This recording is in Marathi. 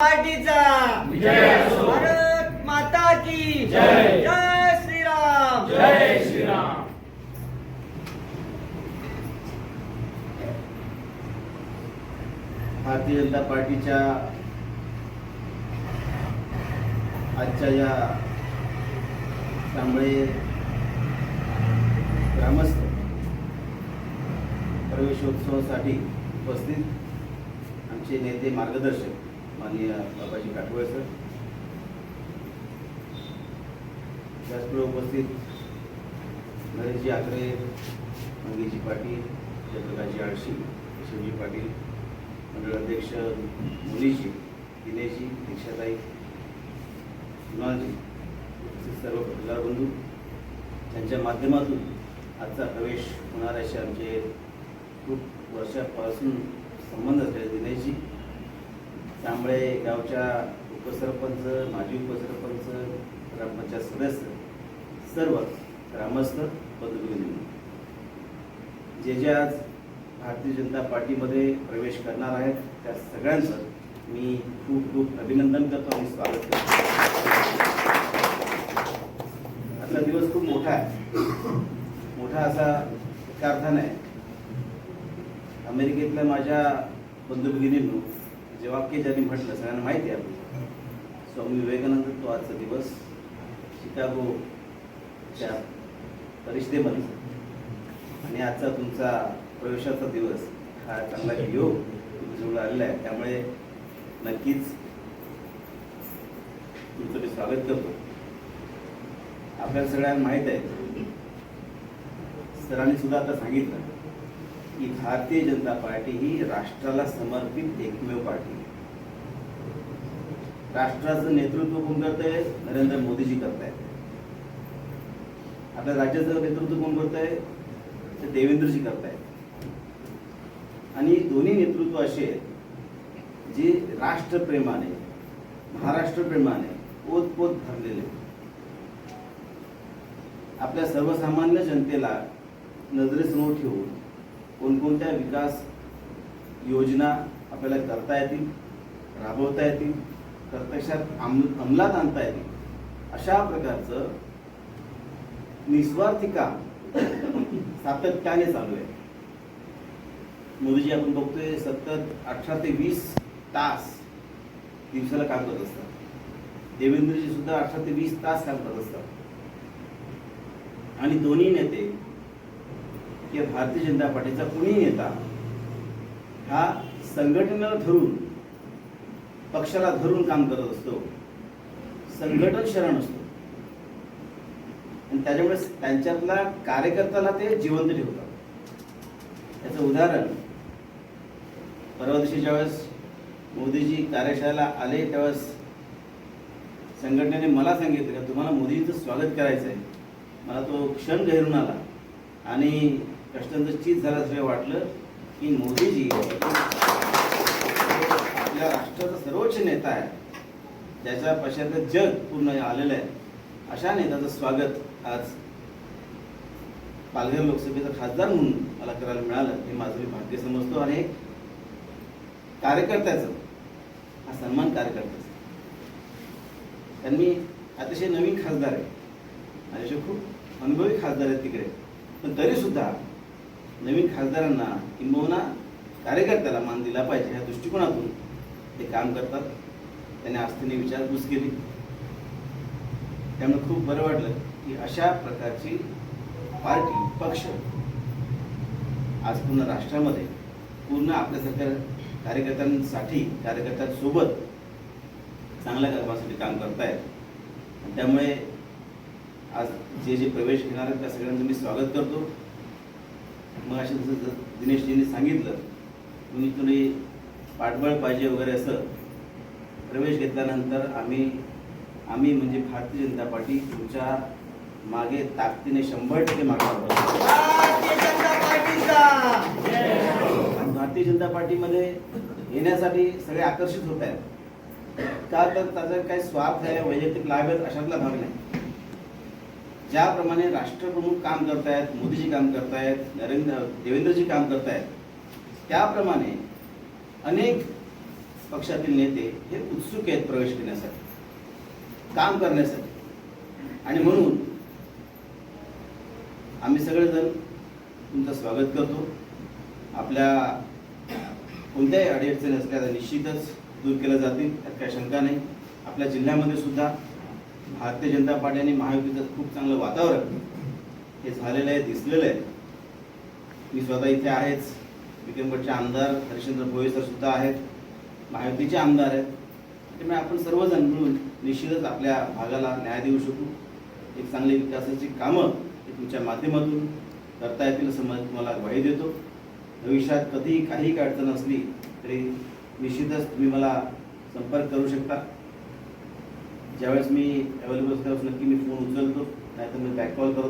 पार्टीचा विजय असो. भारत माता की जय. जय श्रीराम जय श्रीराम भारतीय जनता पार्टीच्या आजच्या या कांबळे ग्रामस्थ प्रवेशोत्सवासाठी उपस्थित आमचे नेते मार्गदर्शक माननीय बाबाजी काटवळ सर. त्याचबरोबर उपस्थित नरेशजी आत्रे मंगेजी पाटील चंद्रकाजी आळशी शिवजी पाटील मंडळाध्यक्ष मुनीजी दिनेशजी दीक्षाताई कुणालजी उपस्थित सर्व पत्रकार बंधू. त्यांच्या माध्यमातून आजचा प्रवेश होणार असे आमचे खूप वर्षापासून संबंध असलेले दिनेशजी. त्यामुळे गावच्या उपसरपंच माजी उपसरपंच ग्रामपंचायत सदस्य सर्व ग्रामस्थ बंधुभगिनी जे जे आज भारतीय जनता पार्टीमध्ये प्रवेश करणार आहेत त्या सगळ्यांचं मी खूप खूप अभिनंदन करतो आणि स्वागत करतो. आजचा दिवस खूप मोठा आहे. मोठा असा एका अर्थाने आहे. अमेरिकेतल्या माझ्या बंधू भगिनींनो जे वाक्य ज्यांनी म्हटलं सगळ्यांना माहिती आहे स्वामी विवेकानंद तो आजचा दिवस शिकागोच्या परिषदेमध्ये. आणि आजचा तुमचा प्रवेशाचा दिवस हा चांगला योग तुमच्याजवळ आलेला आहे. त्यामुळे नक्कीच तुमचं मी स्वागत करतो. आपल्याला सगळ्यांना माहीत आहे. सरांनी सुद्धा आता सांगितलं. की भारतीय जनता पार्टी ही राष्ट्राला समर्पित एकमेव पार्टी आहे. राष्ट्राचं नेतृत्व कोण करत आहे नरेंद्र मोदीजी करतायत. आपल्या राज्याचं नेतृत्व कोण करत आहे ते देवेंद्रजी करतायत. आणि दोन्ही नेतृत्व असे आहेत जे राष्ट्रप्रेमाने महाराष्ट्रप्रेमाने ओतपोत भरलेले आपल्या सर्वसामान्य जनतेला नजरेसमोर ठेवून कोणकोणत्या विकास योजना आपल्याला करता येतील राबवता येतील प्रत्यक्षात अंम अंमलात आणता येतील अशा प्रकारचं निस्वार्थी काम सातत्याने चालू आहे. मोदीजी आपण बघतोय सतत अठरा ते वीस तास दिवसाला काम करत असतात. देवेंद्रजी सुद्धा अठरा ते वीस तास काम करत असतात. आणि दोन्ही नेते की भारतीय जनता पार्टीचा कुणी नेता हा संघटनेला धरून पक्षाला धरून काम करत असतो. संघटन शरण असतो. आणि त्याच्यामुळे त्यांच्यातला कार्यकर्त्याला ते जिवंत ठेवतात. याचं उदाहरण परवा दिवशी ज्यावेळेस मोदीजी कार्यशाळेला आले त्यावेळेस संघटनेने मला सांगितलं का तुम्हाला मोदीजीचं स्वागत करायचं आहे मला तो क्षण घेरून आला. आणि त्याच्यानंतर चीज झालं असं वाटलं की मोदीजी आपल्या राष्ट्राचा सर्वोच्च नेता आहे. ज्याच्या पश्चात जग पूर्ण आलेलं आहे. अशा नेत्याचं स्वागत आज पालघर लोकसभेचा खासदार म्हणून मला करायला मिळालं हे माझं मी भाग्य समजतो आणि एक कार्यकर्त्याचं हा सन्मान कार्यकर्त्याचा. त्यांनी अतिशय नवीन खासदार आहे. माझ्याशी खूप अनुभवी खासदार आहेत तिकडे. पण तरीसुद्धा नवीन खासदारांना किंबहुना कार्यकर्त्याला मान दिला पाहिजे ह्या दृष्टिकोनातून ते काम करतात. त्यांनी आस्थेने विचारपूस केली. त्यामुळे खूप बरं वाटलं की अशा प्रकारची पार्टी पक्ष आज पूर्ण राष्ट्रामध्ये पूर्ण आपल्यासारख्या कार्यकर्त्यांसाठी कार्यकर्त्यांसोबत चांगल्या कामासाठी काम करतायत. त्यामुळे आज जे जे प्रवेश घेणार आहेत त्या सगळ्यांचं मी स्वागत करतो. मग असे जसं दिनेशजींनी सांगितलं तुम्ही तुम्ही पाठबळ पाहिजे वगैरे असं प्रवेश घेतल्यानंतर आम्ही आम्ही म्हणजे भारतीय जनता पार्टी तुमच्या मागे ताकदीने शंभर टक्के मागे आहोत. भारतीय जनता पार्टीमध्ये येण्यासाठी सगळे आकर्षित होत आहेत. का तर त्याचा काही स्वार्थ आहे वैयक्तिक लाभ आहेत अशातला भाग नाही. ज्याप्रमाणे राष्ट्रप्रमुख काम करतायत मोदीजी काम करतायत नरेंद्र देवेंद्रजी काम करतायत त्याप्रमाणे अनेक पक्षातील नेते हे उत्सुक आहेत प्रवेश घेण्यासाठी काम करण्यासाठी. आणि म्हणून आम्ही सगळेजण तुमचं स्वागत करतो. आपल्या कोणत्याही अडीअडचणी असल्या निश्चितच दूर केल्या जातील त्यात काही शंका नाही. आपल्या जिल्ह्यामध्ये सुद्धा भारतीय जनता पार्टी आणि महायुतीचं खूप चांगलं वातावरण हे झालेलं आहे दिसलेलं आहे. मी स्वतः इथे आहेच. विक्रमगडचे आमदार हरिश्चंद्र भोये सर सुद्धा आहेत. महायुतीचे आमदार आहेत. त्यामुळे आपण सर्वजण मिळून निश्चितच आपल्या भागाला न्याय देऊ शकू. एक चांगली विकासाची कामं तुमच्या माध्यमातून करता येतील असं मला तुम्हाला ग्वाही देतो. भविष्यात कधीही काही अडचण असली तरी निश्चितच तुम्ही मला संपर्क करू शकता. ज्यावेळेस मी अवेलेबल असल्यावर नक्की मी फोन उचलतो नाहीतर मी बॅक कॉल करतो.